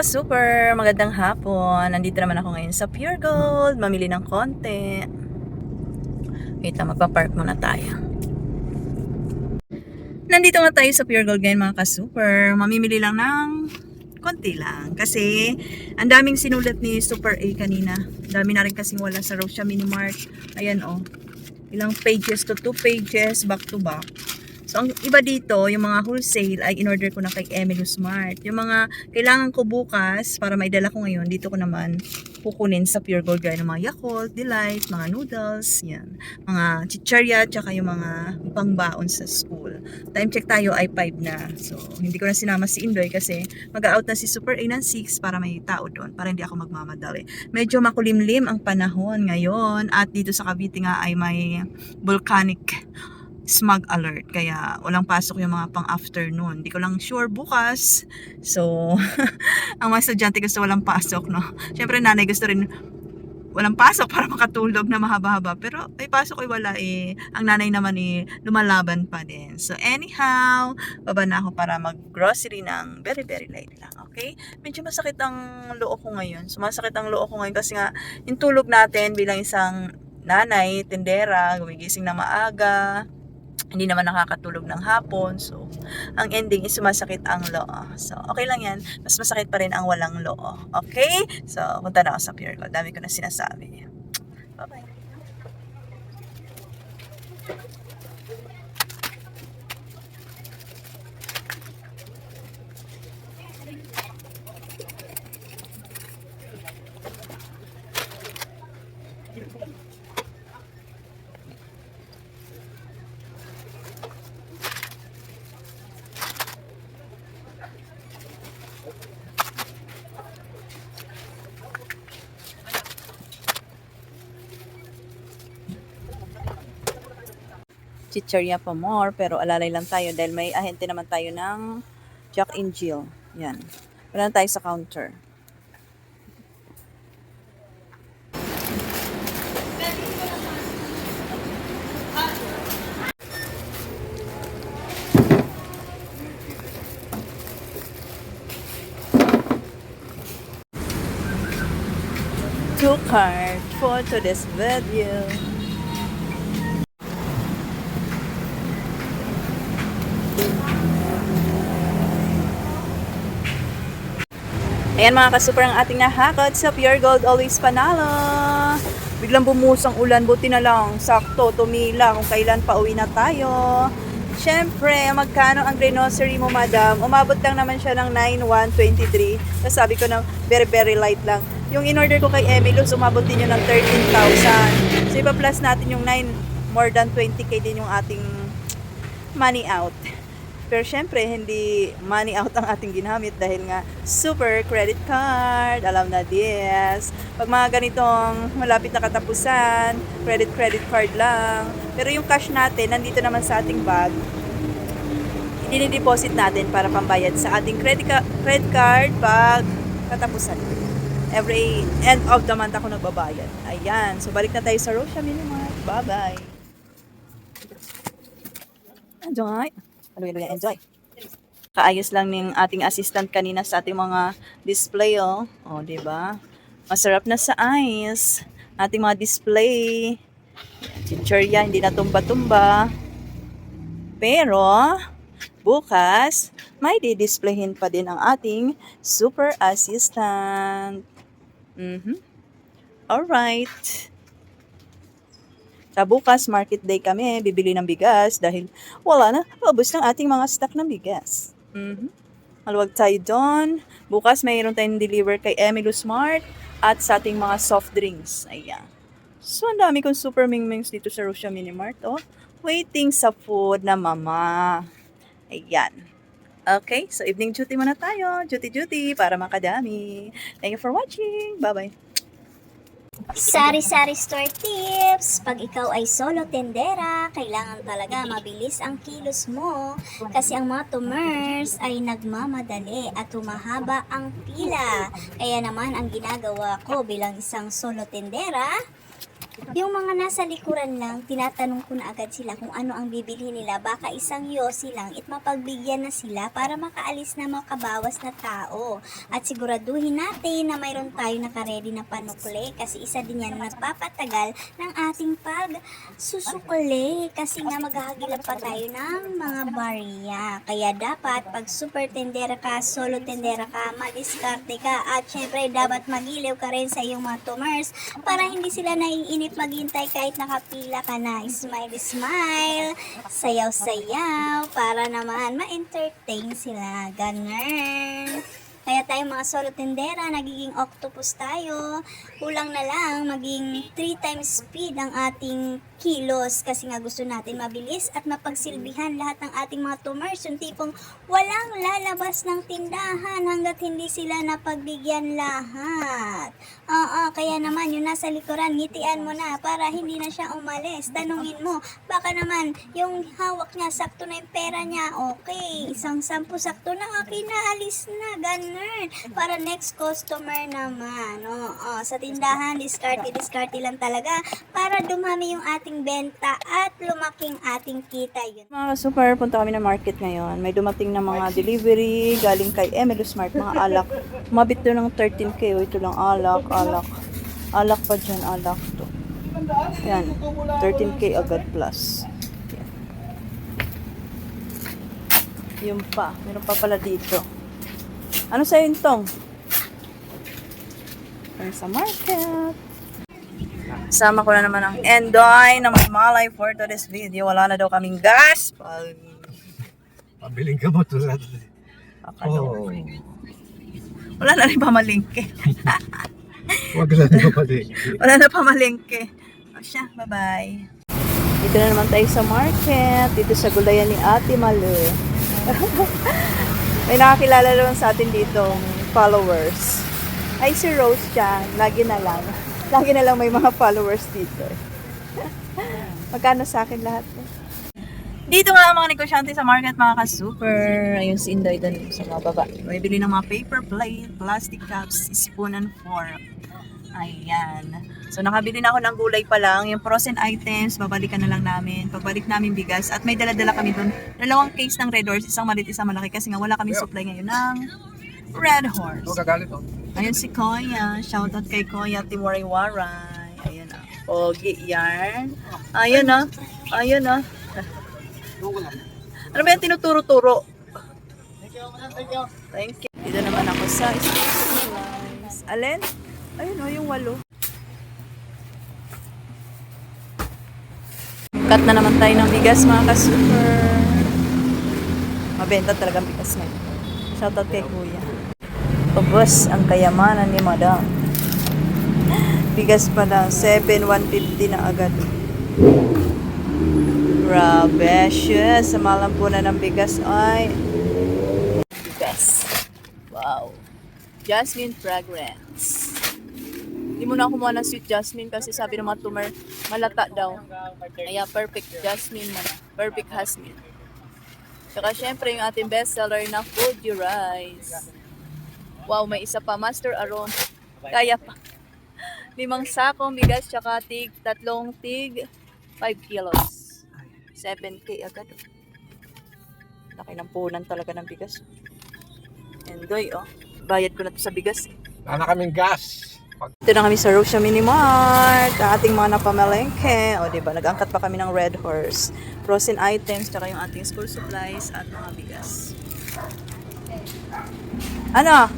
mga super, magandang hapon. Nandito naman ako ngayon sa Pure Gold, mamili ng konti. Lang, magpa-park muna tayo. Nandito nga tayo sa Pure Gold ngayon mga ka-super. Mamimili lang ng konti lang. Kasi, ang daming sinulat ni Super A kanina. Dami na rin kasing wala sa Rosia Mini Mart. Ayan oh. Ilang pages to 2 pages back to back. So, ang iba dito, yung mga wholesale, ay in-order ko na kay Emily Smart. Yung mga kailangan ko bukas para maidala ko ngayon, dito ko naman kukunin sa Pure Gold gaya ng mga Yakult, Delight, mga noodles, yan. Mga chicharia, tsaka yung mga pangbaon sa school. Time check tayo ay 5 na. So, hindi ko na sinama si Indoy kasi mag-out na si Super A ng 6 para may tao doon, para hindi ako magmamadali. Medyo makulimlim ang panahon ngayon at dito sa Cavite nga ay may volcanic smog alert. Kaya walang pasok yung mga pang afternoon. Hindi ko lang sure bukas. So, ang mga estudyante gusto walang pasok, no? Siyempre, nanay gusto rin walang pasok para makatulog na mahaba-haba. Pero ay pasok ay wala eh. Ang nanay naman eh, lumalaban pa din. So anyhow, baba na ako para mag-grocery ng very very late lang. Okay? Medyo masakit ang loo ko ngayon. Sumasakit ang loo ko ngayon kasi nga yung tulog natin bilang isang nanay, tindera, gumigising na maaga, hindi naman nakakatulog ng hapon. So, ang ending is sumasakit ang loo. So, okay lang yan. Mas masakit pa rin ang walang loo. Okay? So, punta na ako sa Pure Gold. Dami ko na sinasabi. Bye-bye. Chicharia pa more, pero alalay lang tayo dahil may ahente naman tayo ng Jack and Jill. Yan. Wala tayo sa counter. Two card for today's video. Ayan mga ka-super ang ating nahakot sa Pure Gold Always Panalo. Biglang bumuhos ang ulan, buti na lang. Sakto, tumila kung kailan pa uwi na tayo. Siyempre, magkano ang grocery mo, madam? Umabot lang naman siya ng 9,123. Tapos sabi ko na very, very light lang. Yung in-order ko kay Emilus, umabot din yun ng 13,000. So, ipa-plus natin yung 9, more than 20k din yung ating money out. Pero syempre, hindi money out ang ating ginamit dahil nga super credit card, alam na this. Pag mga ganitong malapit na katapusan, credit credit card lang. Pero yung cash natin, nandito naman sa ating bag, dinideposit natin para pambayad sa ating credit, ka- credit card pag katapusan. Every end of the month ako nagbabayad. Ayan. So, balik na tayo sa Rosia Minimart. Bye-bye. Enjoy. Hallelujah, enjoy. Kaayos lang ng ating assistant kanina sa ating mga display, oh. Oh, di ba? Masarap na sa eyes. Ating mga display. Chichurya, hindi na tumba-tumba. Pero, bukas, may didisplayhin pa din ang ating super assistant. Mhm. Alright. Sa bukas, market day kami, bibili ng bigas dahil wala na, ubos ng ating mga stock ng bigas. Mhm. Maluwag tayo doon. Bukas, mayroon tayong deliver kay Emily Smart at sa ating mga soft drinks. Ayan. So, ang dami kong super mingmings dito sa Rosia Mini Mart, oh. Waiting sa food na mama. Ayan. Okay, so evening duty muna tayo. Duty-duty para makadami. Thank you for watching. Bye-bye. Sari-sari store tips. Pag ikaw ay solo tendera, kailangan talaga mabilis ang kilos mo kasi ang mga tumers ay nagmamadali at humahaba ang pila. Kaya naman ang ginagawa ko bilang isang solo tendera, Yung mga nasa likuran lang, tinatanong ko na agad sila kung ano ang bibili nila. Baka isang yosi lang at mapagbigyan na sila para makaalis na makabawas na tao. At siguraduhin natin na mayroon tayo nakaredy na panukli kasi isa din yan na nagpapatagal ng ating pag susukli kasi nga maghahagilap pa tayo ng mga barya. Kaya dapat pag super tendera ka, solo tendera ka, madiskarte ka at syempre dapat magiliw ka rin sa iyong mga tumors para hindi sila naiinip maghintay kahit nakapila ka na. Smile, smile, sayaw-sayaw para naman ma-entertain sila. Ganun. Kaya tayo mga solo tendera, nagiging octopus tayo. Kulang na lang maging 3 times speed ang ating kilos kasi nga gusto natin mabilis at mapagsilbihan lahat ng ating mga tumors. Yung tipong walang lalabas ng tindahan hanggat hindi sila napagbigyan lahat. Oo, kaya naman yung nasa likuran, ngitian mo na para hindi na siya umalis. Tanungin mo, baka naman yung hawak niya, sakto na yung pera niya, okay. Isang sampu sakto na, okay na, alis na, ganun. Para next customer naman. Oo, sa tindahan, discarte, discarte lang talaga para dumami yung ating benta at lumaking ating kita yun. Mga super, punta kami ng market ngayon. May dumating na mga delivery galing kay Emily Smart, mga alak. Mabit doon ng 13k. O, ito lang, alak, alak. Alak pa dyan, alak to. Yan, 13k agad plus. Yan. Yung pa, meron pa pala dito. Ano sa'yo yung tong? Yan sa market. Sama ko na naman ang Endoy na may malay for today's video. Wala na daw kaming gas. Pag... Pabiling ka mo tulad. Akalo. Oh, Wala na rin pamalingke. wag lang ka pali. Wala na pamalingke. O siya, bye-bye. Dito na naman tayo sa market. Dito sa gulayan ni Ate Malu. may nakakilala naman sa atin dito followers. Ay, si Rose siya. Lagi na lang. Lagi na lang may mga followers dito. Magkano sa akin lahat? Dito nga ang mga negosyante sa market, mga ka-super. Ayun si Inday doon sa mga baba. May bili ng mga paper plate, plastic cups, spoon and fork. Ayan. So, nakabili na ako ng gulay pa lang. Yung frozen items, babalikan na lang namin. Pagbalik namin bigas. At may dala-dala kami doon. Dalawang case ng Red Horse. Isang maliit, isang malaki. Kasi nga wala kaming supply ngayon ng Red Horse. Huwag kagalit oh. Ayun si Koya. Shoutout kay Koya Timuray Waray. Ayun ah. Pogi yan. Ayun ah. Ayun ah. Ano ba yung tinuturo-turo? Thank you. Dito naman ako sa. Alin? Ayun oh, yung walo. Cut na naman tayo ng bigas mga ka-super. Mabenta talagang bigas ngayon. Shoutout kay Kuya. Ubus ang kayamanan ni Madam. Bigas pa lang, 7,150 na agad. Grabe, shit. Sa malampunan ng bigas ay bigas. Wow. Jasmine fragrance. Hindi mo na kumuha ng sweet jasmine kasi sabi ng mga tumor, malata daw. Kaya perfect jasmine na. Perfect jasmine. Saka syempre yung ating bestseller na Food You Rice. Wow, may isa pa. Master Aron. Kaya pa. Limang sakong bigas tsaka tig, tatlong tig, 5 kilos. 7K agad. Laki ng punan talaga ng bigas. Endoy, oh. Bayad ko na to sa bigas. Wala na kaming gas. Pag Ito na kami sa Rosia Mini Mart. Ating mga napamalengke. O, di ba? Nag-angkat pa kami ng Red Horse. Frozen items, tsaka yung ating school supplies at mga bigas. Ano?